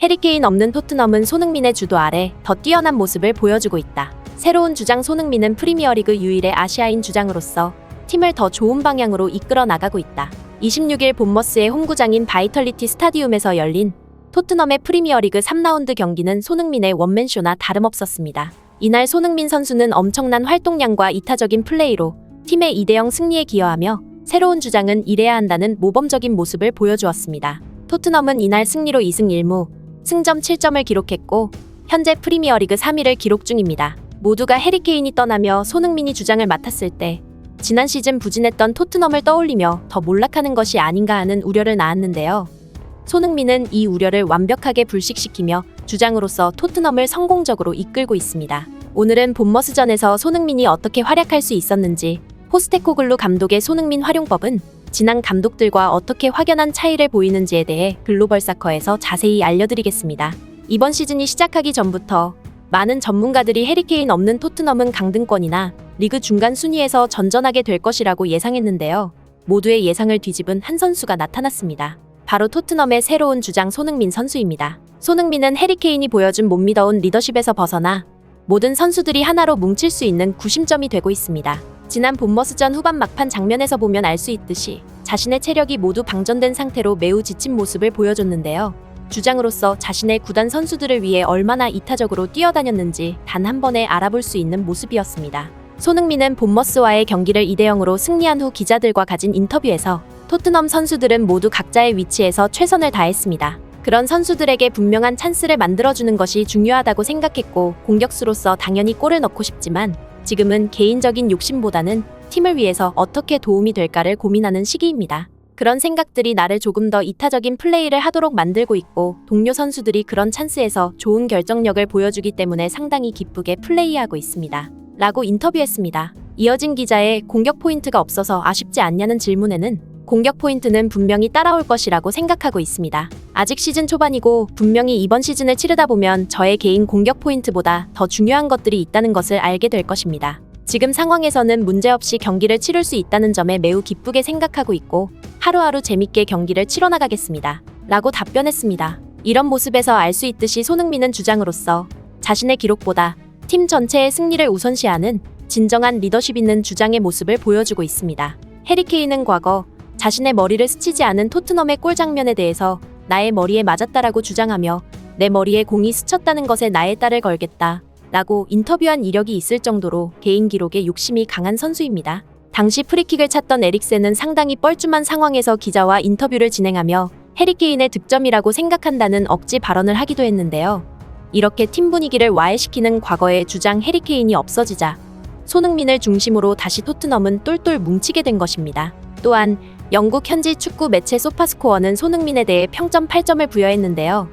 해리케인 없는 토트넘은 손흥민의 주도 아래 더 뛰어난 모습을 보여주고 있다. 새로운 주장 손흥민은 프리미어리그 유일의 아시아인 주장으로서 팀을 더 좋은 방향으로 이끌어 나가고 있다. 26일 본머스의 홈구장인 바이털리티 스타디움에서 열린 토트넘의 프리미어리그 3라운드 경기는 손흥민의 원맨쇼나 다름없었습니다. 이날 손흥민 선수는 엄청난 활동량과 이타적인 플레이로 팀의 2대0 승리에 기여하며 새로운 주장은 이래야 한다는 모범적인 모습을 보여주었습니다. 토트넘은 이날 승리로 2승 1무, 승점 7점을 기록했고 현재 프리미어리그 3위를 기록 중입니다. 모두가 해리케인이 떠나며 손흥민이 주장을 맡았을 때 지난 시즌 부진했던 토트넘을 떠올리며 더 몰락하는 것이 아닌가 하는 우려를 낳았는데요. 손흥민은 이 우려를 완벽하게 불식시키며 주장으로서 토트넘을 성공적으로 이끌고 있습니다. 오늘은 본머스전에서 손흥민이 어떻게 활약할 수 있었는지 호스테코글루 감독의 손흥민 활용법은 지난 감독들과 어떻게 확연한 차이를 보이는지에 대해 글로벌 사커에서 자세히 알려드리겠습니다. 이번 시즌이 시작하기 전부터 많은 전문가들이 해리케인 없는 토트넘은 강등권이나 리그 중간 순위에서 전전하게 될 것이라고 예상했는데요. 모두의 예상을 뒤집은 한 선수가 나타났습니다. 바로 토트넘의 새로운 주장 손흥민 선수입니다. 손흥민은 해리케인이 보여준 못 믿어온 리더십에서 벗어나 모든 선수들이 하나로 뭉칠 수 있는 구심점이 되고 있습니다. 지난 본머스전 후반 막판 장면에서 보면 알 수 있듯이 자신의 체력이 모두 방전된 상태로 매우 지친 모습을 보여줬는데요. 주장으로서 자신의 구단 선수들을 위해 얼마나 이타적으로 뛰어다녔는지 단 한 번에 알아볼 수 있는 모습이었습니다. 손흥민은 본머스와의 경기를 2대 0으로 승리한 후 기자들과 가진 인터뷰에서 토트넘 선수들은 모두 각자의 위치에서 최선을 다했습니다. 그런 선수들에게 분명한 찬스를 만들어주는 것이 중요하다고 생각했고 공격수로서 당연히 골을 넣고 싶지만 지금은 개인적인 욕심보다는 팀을 위해서 어떻게 도움이 될까를 고민하는 시기입니다. 그런 생각들이 나를 조금 더 이타적인 플레이를 하도록 만들고 있고 동료 선수들이 그런 찬스에서 좋은 결정력을 보여주기 때문에 상당히 기쁘게 플레이하고 있습니다. 라고 인터뷰했습니다. 이어진 기자의 공격 포인트가 없어서 아쉽지 않냐는 질문에는 공격 포인트는 분명히 따라올 것이라고 생각하고 있습니다. 아직 시즌 초반이고 분명히 이번 시즌을 치르다 보면 저의 개인 공격 포인트보다 더 중요한 것들이 있다는 것을 알게 될 것입니다. 지금 상황에서는 문제없이 경기를 치를 수 있다는 점에 매우 기쁘게 생각하고 있고 하루하루 재밌게 경기를 치러나가겠습니다. 라고 답변했습니다. 이런 모습에서 알 수 있듯이 손흥민은 주장으로서 자신의 기록보다 팀 전체의 승리를 우선시하는 진정한 리더십 있는 주장의 모습을 보여주고 있습니다. 해리케인은 과거 자신의 머리를 스치지 않은 토트넘의 골 장면에 대해서 나의 머리에 맞았다라고 주장하며 내 머리에 공이 스쳤다는 것에 나의 딸을 걸겠다. 라고 인터뷰한 이력이 있을 정도로 개인 기록에 욕심이 강한 선수입니다. 당시 프리킥을 찾던 에릭센은 상당히 뻘쭘한 상황에서 기자와 인터뷰를 진행하며 해리케인의 득점이라고 생각한다는 억지 발언을 하기도 했는데요. 이렇게 팀 분위기를 와해시키는 과거의 주장 해리케인이 없어지자 손흥민을 중심으로 다시 토트넘은 똘똘 뭉치게 된 것입니다. 또한 영국 현지 축구 매체 소파스코어는 손흥민에 대해 평점 8점을 부여했는데요.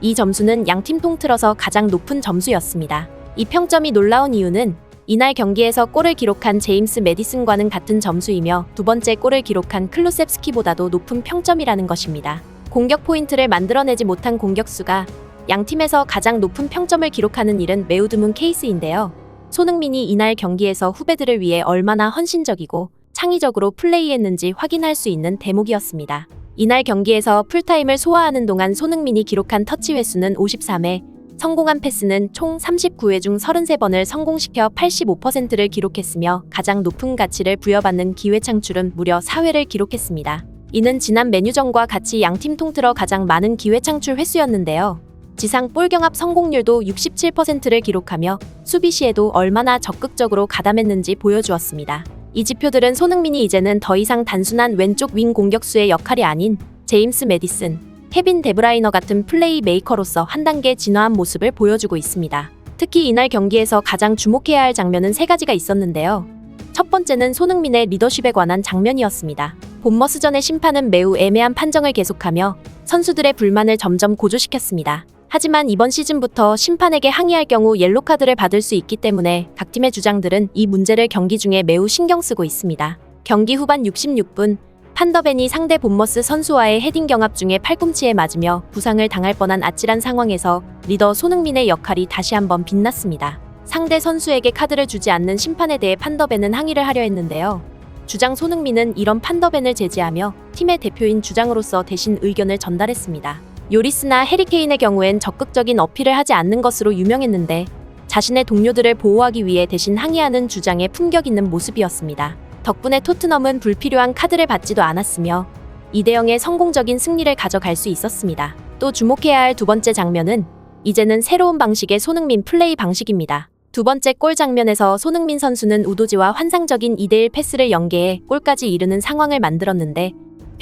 이 점수는 양팀 통틀어서 가장 높은 점수였습니다. 이 평점이 놀라운 이유는 이날 경기에서 골을 기록한 제임스 메디슨과는 같은 점수이며 두 번째 골을 기록한 클루셉스키보다도 높은 평점이라는 것입니다. 공격 포인트를 만들어내지 못한 공격수가 양팀에서 가장 높은 평점을 기록하는 일은 매우 드문 케이스인데요. 손흥민이 이날 경기에서 후배들을 위해 얼마나 헌신적이고 창의적으로 플레이했는지 확인할 수 있는 대목이었습니다. 이날 경기에서 풀타임을 소화하는 동안 손흥민이 기록한 터치 횟수는 53회, 성공한 패스는 총 39회 중 33번을 성공시켜 85%를 기록했으며 가장 높은 가치를 부여받는 기회 창출은 무려 4회를 기록했습니다. 이는 지난 메뉴전과 같이 양팀 통틀어 가장 많은 기회 창출 횟수였는데요. 지상 볼 경합 성공률도 67%를 기록하며 수비 시에도 얼마나 적극적으로 가담했는지 보여주었습니다. 이 지표들은 손흥민이 이제는 더 이상 단순한 왼쪽 윙 공격수의 역할이 아닌 제임스 메디슨, 케빈 데브라이너 같은 플레이 메이커로서 한 단계 진화한 모습을 보여주고 있습니다. 특히 이날 경기에서 가장 주목해야 할 장면은 세 가지가 있었는데요. 첫 번째는 손흥민의 리더십에 관한 장면이었습니다. 본머스전의 심판은 매우 애매한 판정을 계속하며 선수들의 불만을 점점 고조시켰습니다. 하지만 이번 시즌부터 심판에게 항의할 경우 옐로 카드를 받을 수 있기 때문에 각 팀의 주장들은 이 문제를 경기 중에 매우 신경 쓰고 있습니다. 경기 후반 66분 판더벤이 상대 본머스 선수와의 헤딩 경합 중에 팔꿈치에 맞으며 부상을 당할 뻔한 아찔한 상황에서 리더 손흥민의 역할이 다시 한번 빛났습니다. 상대 선수에게 카드를 주지 않는 심판에 대해 판더벤은 항의를 하려 했는데요. 주장 손흥민은 이런 판더벤을 제지하며 팀의 대표인 주장으로서 대신 의견을 전달했습니다. 요리스나 해리케인의 경우엔 적극적인 어필을 하지 않는 것으로 유명했는데 자신의 동료들을 보호하기 위해 대신 항의하는 주장에 품격 있는 모습이었습니다. 덕분에 토트넘은 불필요한 카드를 받지도 않았으며 2대0의 성공적인 승리를 가져갈 수 있었습니다. 또 주목해야 할 두 번째 장면은 이제는 새로운 방식의 손흥민 플레이 방식입니다. 두 번째 골 장면에서 손흥민 선수는 우도지와 환상적인 2대1 패스를 연계해 골까지 이르는 상황을 만들었는데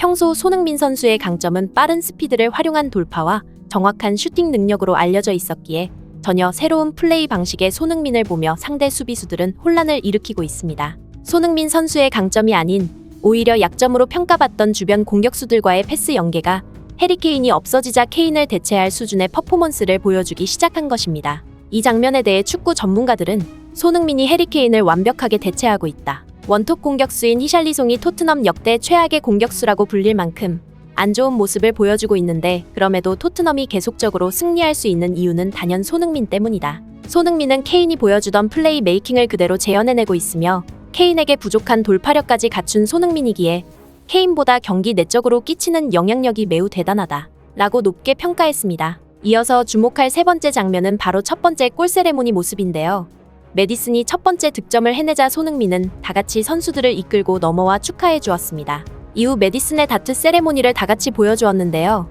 평소 손흥민 선수의 강점은 빠른 스피드를 활용한 돌파와 정확한 슈팅 능력으로 알려져 있었기에 전혀 새로운 플레이 방식의 손흥민을 보며 상대 수비수들은 혼란을 일으키고 있습니다. 손흥민 선수의 강점이 아닌 오히려 약점으로 평가받던 주변 공격수들과의 패스 연계가 해리케인이 없어지자 케인을 대체할 수준의 퍼포먼스를 보여주기 시작한 것입니다. 이 장면에 대해 축구 전문가들은 손흥민이 해리케인을 완벽하게 대체하고 있다. 원톱 공격수인 히샬리송이 토트넘 역대 최악의 공격수라고 불릴 만큼 안 좋은 모습을 보여주고 있는데 그럼에도 토트넘이 계속적으로 승리할 수 있는 이유는 단연 손흥민 때문이다. 손흥민은 케인이 보여주던 플레이 메이킹을 그대로 재현해내고 있으며 케인에게 부족한 돌파력까지 갖춘 손흥민이기에 케인보다 경기 내적으로 끼치는 영향력이 매우 대단하다. 라고 높게 평가했습니다. 이어서 주목할 세 번째 장면은 바로 첫 번째 골 세레모니 모습인데요. 메디슨이 첫 번째 득점을 해내자 손흥민은 다 같이 선수들을 이끌고 넘어와 축하해 주었습니다. 이후 메디슨의 다트 세레모니를 다 같이 보여주었는데요.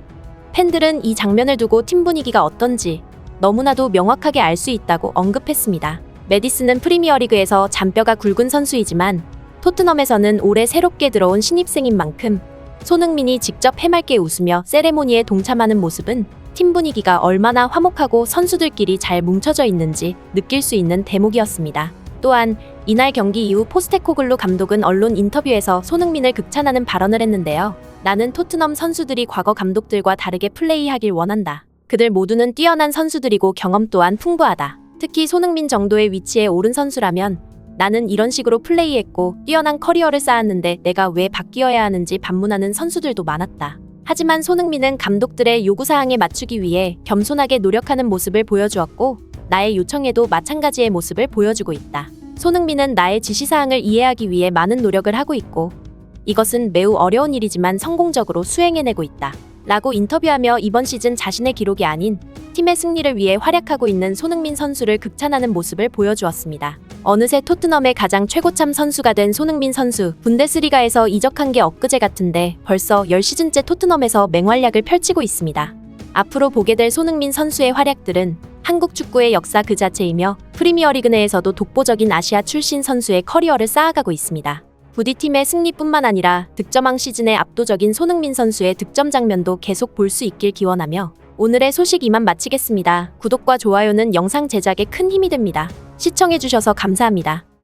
팬들은 이 장면을 두고 팀 분위기가 어떤지 너무나도 명확하게 알 수 있다고 언급했습니다. 메디슨은 프리미어리그에서 잔뼈가 굵은 선수이지만 토트넘에서는 올해 새롭게 들어온 신입생인 만큼 손흥민이 직접 해맑게 웃으며 세레모니에 동참하는 모습은 팀 분위기가 얼마나 화목하고 선수들끼리 잘 뭉쳐져 있는지 느낄 수 있는 대목이었습니다. 또한 이날 경기 이후 포스테코글루 감독은 언론 인터뷰에서 손흥민을 극찬하는 발언을 했는데요. 나는 토트넘 선수들이 과거 감독들과 다르게 플레이하길 원한다. 그들 모두는 뛰어난 선수들이고 경험 또한 풍부하다. 특히 손흥민 정도의 위치에 오른 선수라면 나는 이런 식으로 플레이했고 뛰어난 커리어를 쌓았는데 내가 왜 바뀌어야 하는지 반문하는 선수들도 많았다. 하지만 손흥민은 감독들의 요구사항에 맞추기 위해 겸손하게 노력하는 모습을 보여주었고 나의 요청에도 마찬가지의 모습을 보여주고 있다. 손흥민은 나의 지시사항을 이해하기 위해 많은 노력을 하고 있고 이것은 매우 어려운 일이지만 성공적으로 수행해내고 있다. 라고 인터뷰하며 이번 시즌 자신의 기록이 아닌 팀의 승리를 위해 활약하고 있는 손흥민 선수를 극찬하는 모습을 보여주었습니다. 어느새 토트넘의 가장 최고참 선수가 된 손흥민 선수, 분데스리가에서 이적한 게 엊그제 같은데 벌써 10시즌째 토트넘에서 맹활약을 펼치고 있습니다. 앞으로 보게 될 손흥민 선수의 활약들은 한국 축구의 역사 그 자체이며 프리미어리그 내에서도 독보적인 아시아 출신 선수의 커리어를 쌓아가고 있습니다. 부디 팀의 승리뿐만 아니라 득점왕 시즌의 압도적인 손흥민 선수의 득점 장면도 계속 볼 수 있길 기원하며 오늘의 소식 이만 마치겠습니다. 구독과 좋아요는 영상 제작에 큰 힘이 됩니다. 시청해주셔서 감사합니다.